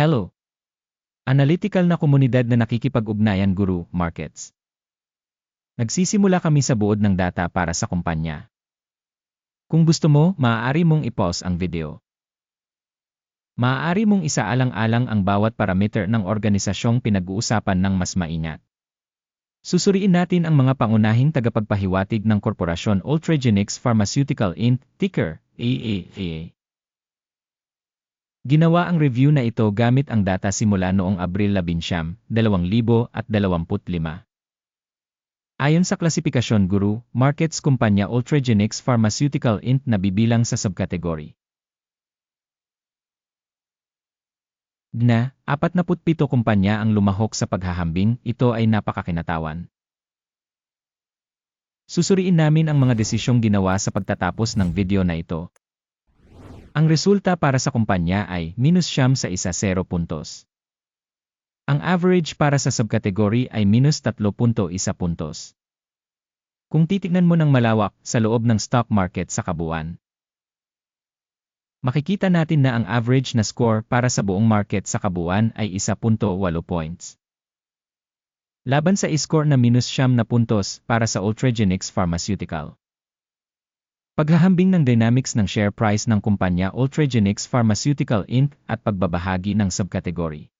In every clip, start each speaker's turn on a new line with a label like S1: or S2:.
S1: Hello! Analytical na komunidad na nakikipag-ugnayan guru, markets. Nagsisimula kami sa buod ng data para sa kumpanya. Kung gusto mo, maaari mong i-pause ang video. Maaari mong isaalang-alang ang bawat parameter ng organisasyong pinag-uusapan ng mas maingat. Susuriin natin ang mga pangunahing tagapagpahiwatig ng korporasyon Ultragenyx Pharmaceutical Inc., ticker, AAA. Ginawa ang review na ito gamit ang data simula noong Abril 11, 2025. Ayon sa klasifikasyon guru, markets kumpanya Ultragenyx Pharmaceutical Inc. na bibilang sa subkategory. GNA, 47 kumpanya ang lumahok sa paghahambing, ito ay napakakinatawan. Susuriin namin ang mga desisyong ginawa sa pagtatapos ng video na ito. Ang resulta para sa kumpanya ay minus siyam sa isa 0 puntos. Ang average para sa subkategory ay minus 3.1 puntos. Kung titignan mo ng malawak sa loob ng stock market sa kabuuan, makikita natin na ang average na score para sa buong market sa kabuuan ay 1.8 points. Laban sa score na minus siyam na puntos para sa Ultragenyx Pharmaceutical. Paghahambing ng dynamics ng share price ng kumpanya Ultragenyx Pharmaceutical Inc. at pagbabahagi ng subkategory.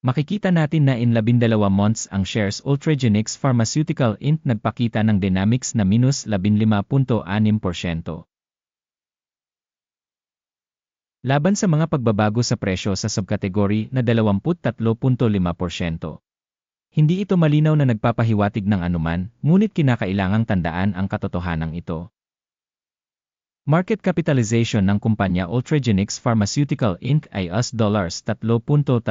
S1: Makikita natin na in 12 months ang shares Ultragenyx Pharmaceutical Inc. nagpakita ng dynamics na minus 15.6%. Laban sa mga pagbabago sa presyo sa subkategory na 23.5%. Hindi ito malinaw na nagpapahiwatig ng anuman, ngunit kinakailangang tandaan ang katotohanan ito. Market capitalization ng kumpanya Ultragenyx Pharmaceutical Inc. ay US dollars 3.35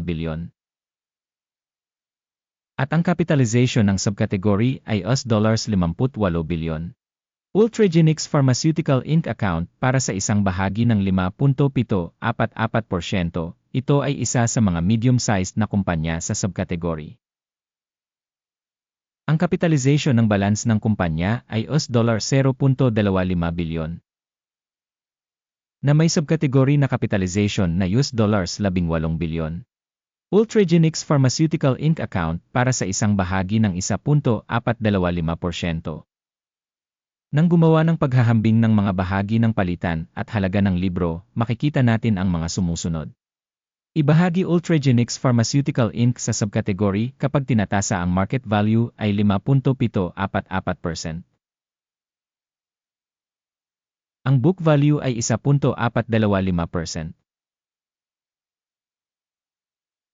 S1: bilyon. At ang capitalization ng subkategory ay US dollars 58 bilyon. Ultragenyx Pharmaceutical Inc. account para sa isang bahagi ng 5.744%, ito ay isa sa mga medium-sized na kumpanya sa subkategory. Ang kapitalization ng balance ng kumpanya ay US dollar 0.25 bilyon na may subkategory na capitalization na US dollars 18 bilyon. Ultragenyx Pharmaceutical Inc. account para sa isang bahagi ng 1.425%. Nang gumawa ng paghahambing ng mga bahagi ng palitan at halaga ng libro, makikita natin ang mga sumusunod. Ibahagi Ultragenyx Pharmaceutical Inc. sa subkategory kapag tinatasa ang market value ay 5.744%. Ang book value ay 1.425%.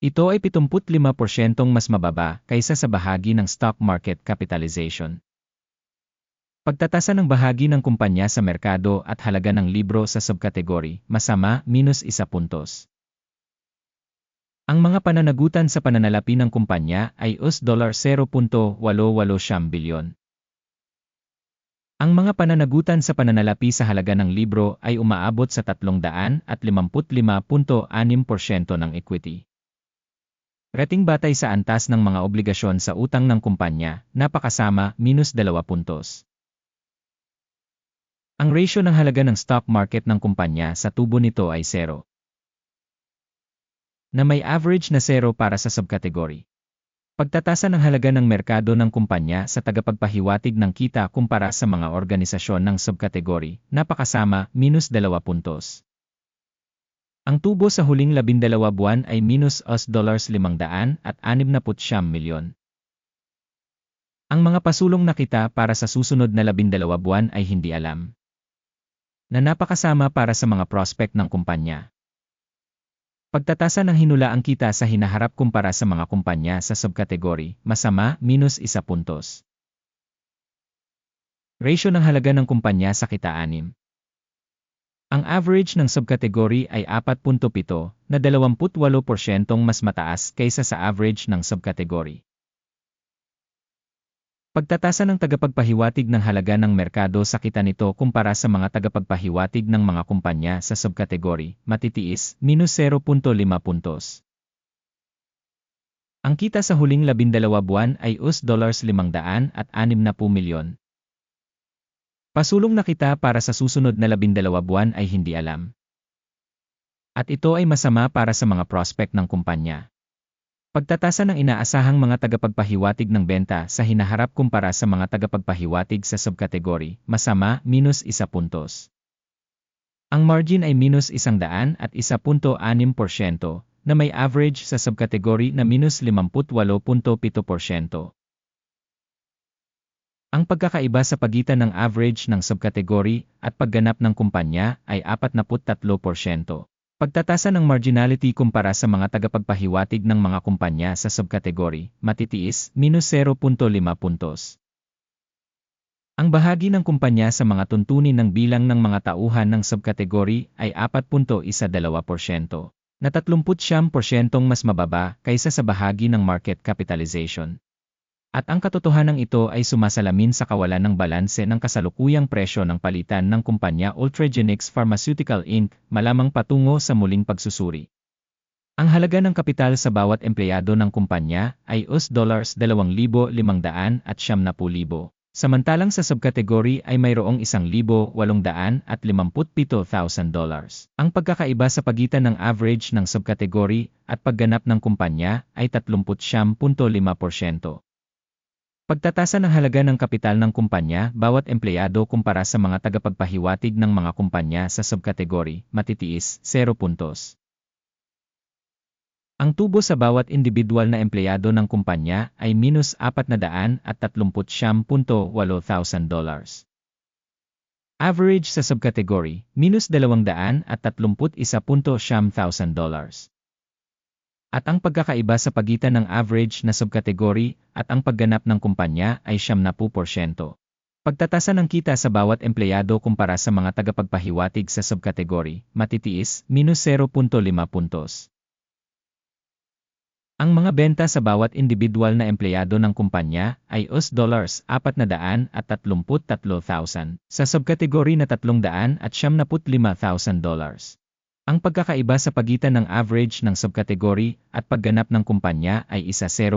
S1: Ito ay 75% mas mababa kaysa sa bahagi ng stock market capitalization. Pagtatasa ng bahagi ng kumpanya sa merkado at halaga ng libro sa subkategory, masama, minus isa puntos. Ang mga pananagutan sa pananalapi ng kumpanya ay US dollar 0.889 bilyon. Ang mga pananagutan sa pananalapi sa halaga ng libro ay umaabot sa 355.6% ng equity. Rating batay sa antas ng mga obligasyon sa utang ng kumpanya, napakasama, minus 2 puntos. Ang ratio ng halaga ng stock market ng kumpanya sa tubo nito ay 0 na may average na zero para sa subkategory. Pagtatasa ng halaga ng merkado ng kumpanya sa tagapagpahiwatig ng kita kumpara sa mga organisasyon ng subkategory, napakasama, minus 2 puntos. Ang tubo sa huling 12 buwan ay minus US dollars 500 at 69 milyon. Ang mga pasulong na kita para sa susunod na 12 buwan ay hindi alam. Na napakasama para sa mga prospect ng kumpanya. Pagtatasa ng hinulaang kita sa hinaharap kumpara sa mga kumpanya sa subkategory, masama, minus isa puntos. Ratio ng halaga ng kumpanya sa kita-anim. Ang average ng subkategory ay 4.7 na 28% mas mataas kaysa sa average ng subkategory. Pagtatasa ng tagapagpahiwatig ng halaga ng merkado sa kita nito kumpara sa mga tagapagpahiwatig ng mga kumpanya sa subkategory, matitiis, minus 0.5 puntos. Ang kita sa huling 12 buwan ay US dollars 500 at 60 milyon. Pasulong na kita para sa susunod na 12 buwan ay hindi alam. At ito ay masama para sa mga prospect ng kumpanya. Pagtatasa ng inaasahang mga tagapagpahiwatig ng benta sa hinaharap kumpara sa mga tagapagpahiwatig sa subkategory, masama, minus isa puntos. Ang margin ay minus isang daan at isa punto anim porsyento, na may average sa subkategory na minus 58.7%. Ang pagkakaiba sa pagitan ng average ng subkategory at pagganap ng kumpanya ay 43%. Pagtatasa ng marginality kumpara sa mga tagapagpahiwatig ng mga kumpanya sa subkategory, matitiis, minus 0.5 puntos. Ang bahagi ng kumpanya sa mga tuntunin ng bilang ng mga tauhan ng subkategory ay 4.12%, na 30% mas mababa kaysa sa bahagi ng market capitalization. At ang katotohanan ito ay sumasalamin sa kawalan ng balanse ng kasalukuyang presyo ng palitan ng kumpanya Ultragenyx Pharmaceutical Inc. malamang patungo sa muling pagsusuri. Ang halaga ng kapital sa bawat empleyado ng kumpanya ay US dollars 2,500 at 70,000. Samantalang sa subkategory ay mayroong 1,857,000 dollars. Ang pagkakaiba sa pagitan ng average ng subkategory at pagganap ng kumpanya ay 30.5%. Pagtatasa ng halaga ng kapital ng kumpanya bawat empleyado kumpara sa mga tagapagpahiwatig ng mga kumpanya sa subkategory, matitiis, 0 puntos. Ang tubo sa bawat individual na empleyado ng kumpanya ay minus 400 at 39.8,000 dollars. Average sa subkategory, minus 200 at 31.9,000 dollars. At ang pagkakaiba sa pagitan ng average na subkategory at ang pagganap ng kumpanya ay 70%. Pagtatasa ng kita sa bawat empleyado kumpara sa mga tagapagpahiwatig sa subkategory, matitiis, minus 0.5 puntos. Ang mga benta sa bawat individual na empleyado ng kumpanya ay US dollars 433,000 sa subkategory na 375,000 dollars. Ang pagkakaiba sa pagitan ng average ng subkategory at pagganap ng kumpanya ay isa 0%.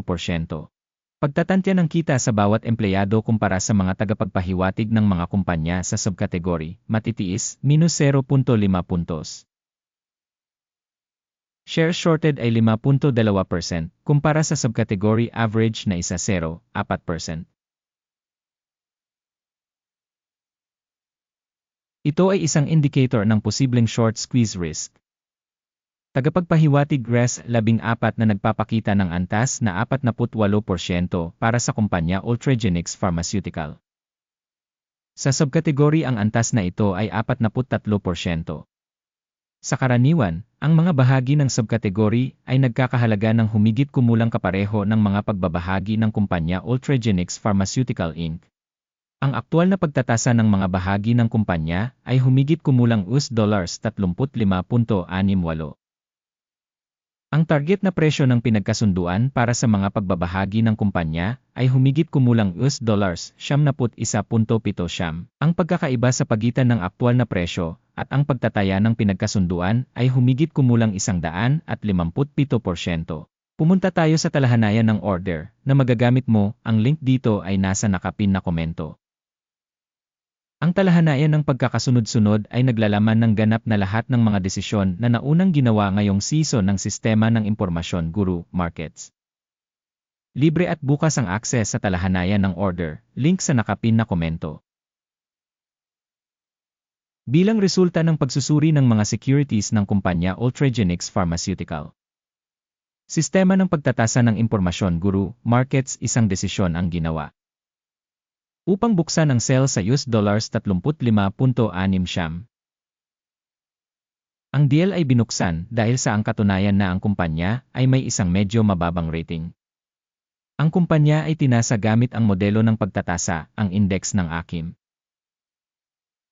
S1: Pagtatantya ng kita sa bawat empleyado kumpara sa mga tagapagpahiwatig ng mga kumpanya sa subkategory, matitiis, minus 0.5 puntos. Share shorted ay 5.2%, kumpara sa subkategory average na isa 0, Ito ay isang indicator ng posibleng short squeeze risk. Tagapagpahiwatig RES 14 na nagpapakita ng antas na 48% para sa kumpanya Ultragenyx Pharmaceutical. Sa subkategory ang antas na ito ay 43%. Sa karaniwan, ang mga bahagi ng subkategory ay nagkakahalaga ng humigit kumulang kapareho ng mga pagbabahagi ng kumpanya Ultragenyx Pharmaceutical Inc. Ang aktual na pagtatasa ng mga bahagi ng kumpanya ay humigit kumulang US dollars 35.68. Ang target na presyo ng pinagkasunduan para sa mga pagbabahagi ng kumpanya ay humigit kumulang US dollars 71.7 Ang pagkakaiba sa pagitan ng aktual na presyo at ang pagtataya ng pinagkasunduan ay humigit kumulang 157%. Pumunta tayo sa talahanayan ng order na magagamit mo, ang link dito ay nasa nakapin na komento. Ang talahanayan ng pagkakasunod-sunod ay naglalaman ng ganap na lahat ng mga desisyon na naunang ginawa ngayong season ng Sistema ng Impormasyon Guru Markets. Libre at bukas ang akses sa talahanayan ng order, link sa nakapin na komento. Bilang resulta ng pagsusuri ng mga securities ng kumpanya Ultragenyx Pharmaceutical. Sistema ng pagtatasa ng impormasyon Guru Markets isang desisyon ang ginawa upang buksan ang sale sa US dollars 35.6 siyam. Ang deal ay binuksan dahil sa ang katunayan na ang kumpanya ay may isang medyo mababang rating. Ang kumpanya ay tinasa gamit ang modelo ng pagtatasa, ang index ng AKIM.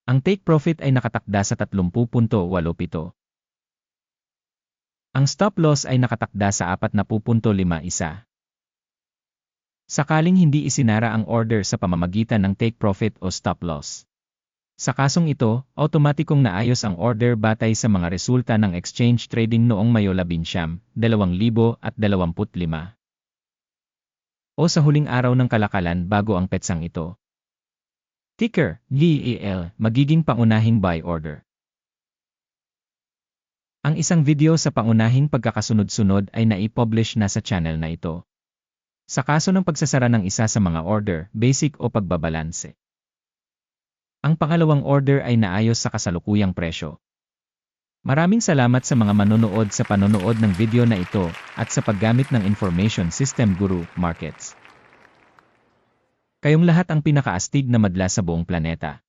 S1: Ang take profit ay nakatakda sa 30.87. Ang stop loss ay nakatakda sa 40.51. Sakaling hindi isinara ang order sa pamamagitan ng take profit o stop loss. Sa kasong ito, automatikong naayos ang order batay sa mga resulta ng exchange trading noong Mayo 11, 2025. O sa huling araw ng kalakalan bago ang petsang ito. Ticker, GEL, magiging pangunahing buy order. Ang isang video sa pangunahing pagkakasunod-sunod ay naipublish na sa channel na ito. Sa kaso ng pagsasara ng isa sa mga order, basic o pagbabalanse. Ang pangalawang order ay naayos sa kasalukuyang presyo. Maraming salamat sa mga manonood sa panonood ng video na ito at sa paggamit ng Information System Guru Markets. Kayong lahat ang pinakaastig na madla sa buong planeta.